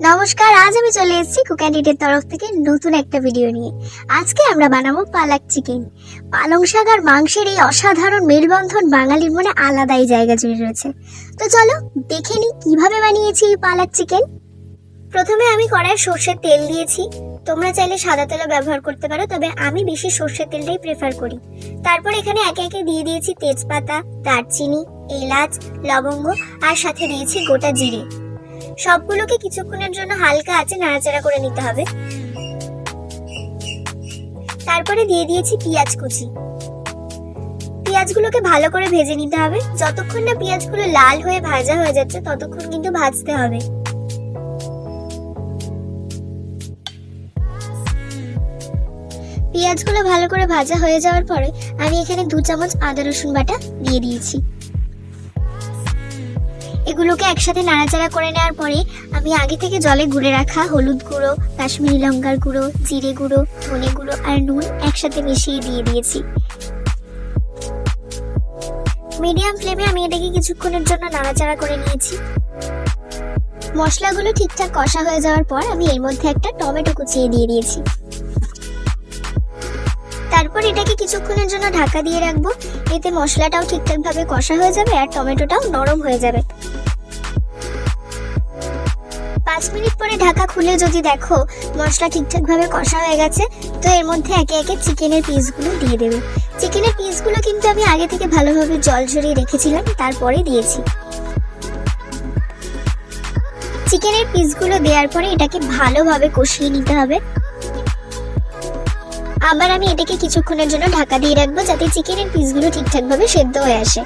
নমস্কার, আজ আমি চলে এসেছি কুক্যান্ডিটের তরফ থেকে নতুন একটা ভিডিও নিয়ে। আজকে আমরা বানাবো পালাক চিকেন। পালং শাক আর মাংসের এই অসাধারণ মেলবন্ধন বাঙালির মনে আলাদাই জায়গা জুড়ে রয়েছে। তো চলো, দেখে নিই কীভাবে বানিয়েছি এই পালাক চিকেন। প্রথমে আমি কড়াই সর্ষের তেল দিয়েছি। তোমরা চাইলে সাদা তেলও ব্যবহার করতে পারো, তবে আমি বেশি সর্ষের তেলটাই প্রেফার করি। তারপর এখানে একে একে দিয়ে দিয়েছি তেজপাতা, দারচিনি, এলাচ, লবঙ্গ, আর সাথে দিয়েছি গোটা জিরে। সবগুলোকে কিছুক্ষণের জন্য হালকা আছে নাড়াচাড়া করে নিতে হবে। তারপরে দিয়ে দিয়েছি পেঁয়াজ কুচি। পেঁয়াজগুলোকে ভালো করে ভেজে নিতে হবে। যতক্ষণ না পেঁয়াজগুলো লাল হয়ে ভাজা হয়ে যাচ্ছে, ততক্ষণ কিন্তু ভাজতে হবে। পেঁয়াজগুলো ভালো করে ভাজা হয়ে যাওয়ার পরে আমি এখানে দু চামচ আদা রসুন বাটা দিয়ে দিয়েছি। এগুলোকে একসাথে নাড়াচাড়া করে নেওয়ার পরে আমি আগে থেকে জলে গুঁড়ে রাখা হলুদ গুঁড়ো, কাশ্মীরি লঙ্কার গুঁড়ো, জিরে গুঁড়ো, ধনে গুঁড়ো আর নুন একসাথে মিশিয়ে দিয়ে দিয়েছি। মিডিয়াম ফ্লেমে আমি এটাকে কিছুক্ষণের জন্য নাড়াচাড়া করে নিয়েছি। মশলাগুলো ঠিকঠাক কষা হয়ে যাওয়ার পর আমি এর মধ্যে একটা টমেটো কুচিয়ে দিয়ে দিয়েছি। তারপর এটাকে কিছুক্ষণের জন্য ঢাকা দিয়ে রাখব। এতে মশলাটাও ঠিকঠাকভাবে কষা হয়ে যাবে আর টমেটোটাও নরম হয়ে যাবে। পাঁচ মিনিট পরে ঢাকা খুলে যদি দেখো, মশলা ঠিকঠাকভাবে কষা হয়ে গেছে, তো এর মধ্যে একে একে চিকেনের পিসগুলো দিয়ে দেবে। চিকেনের পিসগুলো কিন্তু আমি আগে থেকে ভালোভাবে জল ঝরিয়ে রেখেছিলাম, তারপরে দিয়েছি। চিকেনের পিসগুলো দেওয়ার পরে এটাকে ভালোভাবে কষিয়ে নিতে হবে। আবার আমি এটাকে কিছুক্ষণের জন্য ঢাকা দিয়ে রাখব, যাতে চিকেনের পিসগুলো ঠিকঠাকভাবে সেদ্ধ হয়ে আসে।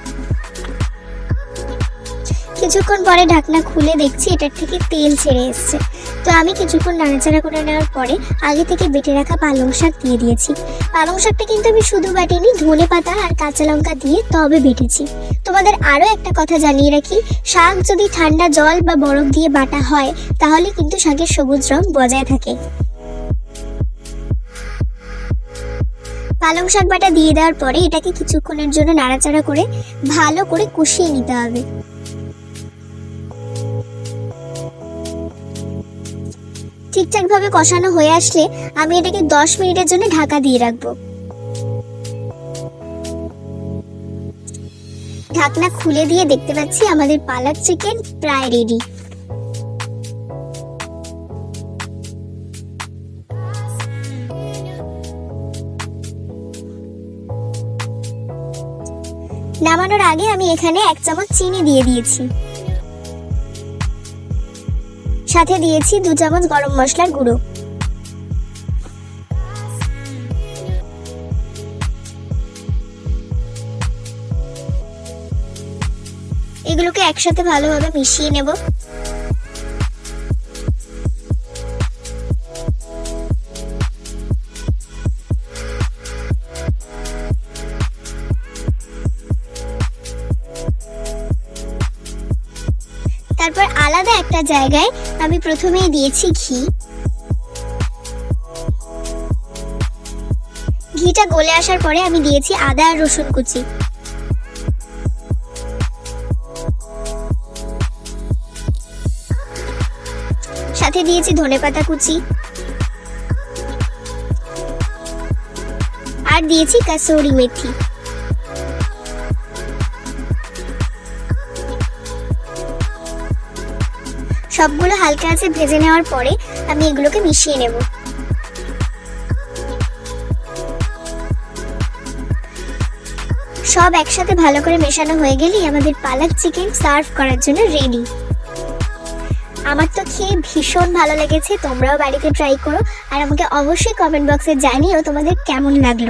কিছুক্ষণ পরে ঢাকনা খুলে দেখছি এটার থেকে তেল ছেড়ে এসছে। তো আমি কিছুক্ষণ নাড়াচাড়া করে নেওয়ার পরে আগে থেকে বেটে রাখা পালং শাক দিয়ে দিয়েছি। পালং শাকটা কিন্তু আমি শুধু বাটিনি, ধনে পাতা আর কাঁচা লঙ্কা দিয়ে তবে বেটেছি। তোমাদের আরও একটা কথা জানিয়ে রাখি, শাক যদি ঠান্ডা জল বা বরফ দিয়ে বাটা হয়, তাহলে কিন্তু শাকের সবুজ রং বজায় থাকে। পালং শাক বাটা দিয়ে দেওয়ার পরে এটাকে কিছুক্ষণের জন্য নাড়াচাড়া করে ভালো করে কষিয়ে নিতে হবে। ঠিকঠাকভাবে কষানো হয়ে আসলে আমি এটাকে দশ মিনিটের জন্য ঢাকা দিয়ে রাখব। ঢাকনা খুলে দিয়ে দেখতে পাচ্ছি আমাদের পালাক চিকেন প্রায় রেডি। নামানোর আগে আমি এখানে এক চামচ চিনি দিয়ে দিয়েছি। সাথে দিয়েছি দু চামচ গরম মশলার গুঁড়ো। এগুলোকে একসাথে ভালোভাবে মিশিয়ে নেব। আলাদা একটা জায়গায় আমি প্রথমেই দিয়েছি ঘি। ঘিটা গলে আসার পরে আমি দিয়েছি আদা আর রসুন কুচি। সাথে দিয়েছি ধনেপাতা কুচি। আর দিয়েছি কাসৌরি মেথি। সবগুলো হালকা আছে ভেজে নেওয়ার পরে আমি এগুলোকে মিশিয়ে নেব। সব একসাথে ভালো করে মেশানো হয়ে গেলেই আমাদের পালক চিকেন সার্ভ করার জন্য রেডি। আমার তো খেয়ে ভীষণ ভালো লেগেছে, তোমরাও বাড়িতে ট্রাই করো। আর আমাকে অবশ্যই কমেন্ট বক্সে জানিও তোমাদের কেমন লাগল।